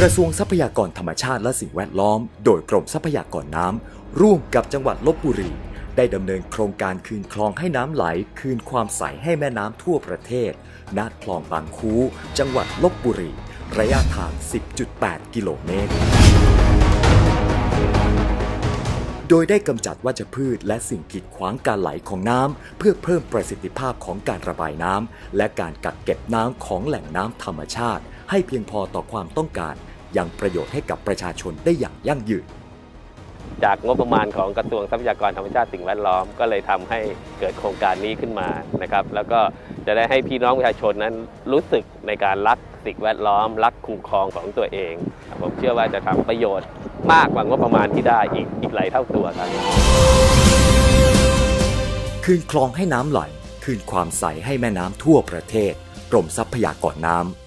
กระทรวงทรัพยากรธรรมชาติและสิ่งแวดล้อม โดยกรมทรัพยากรน้ำร่วมกับจังหวัดลบบุรี ได้ดำเนินโครงการคืนคลองให้น้ำไหล คืนความใสให้แม่น้ำทั่วประเทศณคลองบางคู จังหวัดลบบุรี ระยะทาง 10.8 กิโลเมตร โดยได้กำจัดวัชพืชและสิ่งกีดขวางการไหลของน้ำเพื่อเพิ่มประสิทธิภาพของการระบายน้ำและการกักเก็บน้ำของแหล่งน้ำธรรมชาติ ให้เพียงพอต่อความต้องการยังประโยชน์ให้กับประชาชนได้อย่างยั่งยืน จากงบประมาณของกระทรวงทรัพยากรธรรมชาติสิ่งแวดล้อม ก็เลยทำให้เกิดโครงการนี้ขึ้นมานะครับ แล้วก็จะได้ให้พี่น้องประชาชนนั้นรู้สึกในการรักสิ่งแวดล้อม รักคุ้มครองของตัวเอง ผมเชื่อว่าจะทำประโยชน์มากกว่างบประมาณที่ได้อีกอีกหลายเท่าตัวครับคืนคลองให้น้ำไหล คืนความใสให้แม่น้ำทั่วประเทศกรมทรัพยากรน้ำ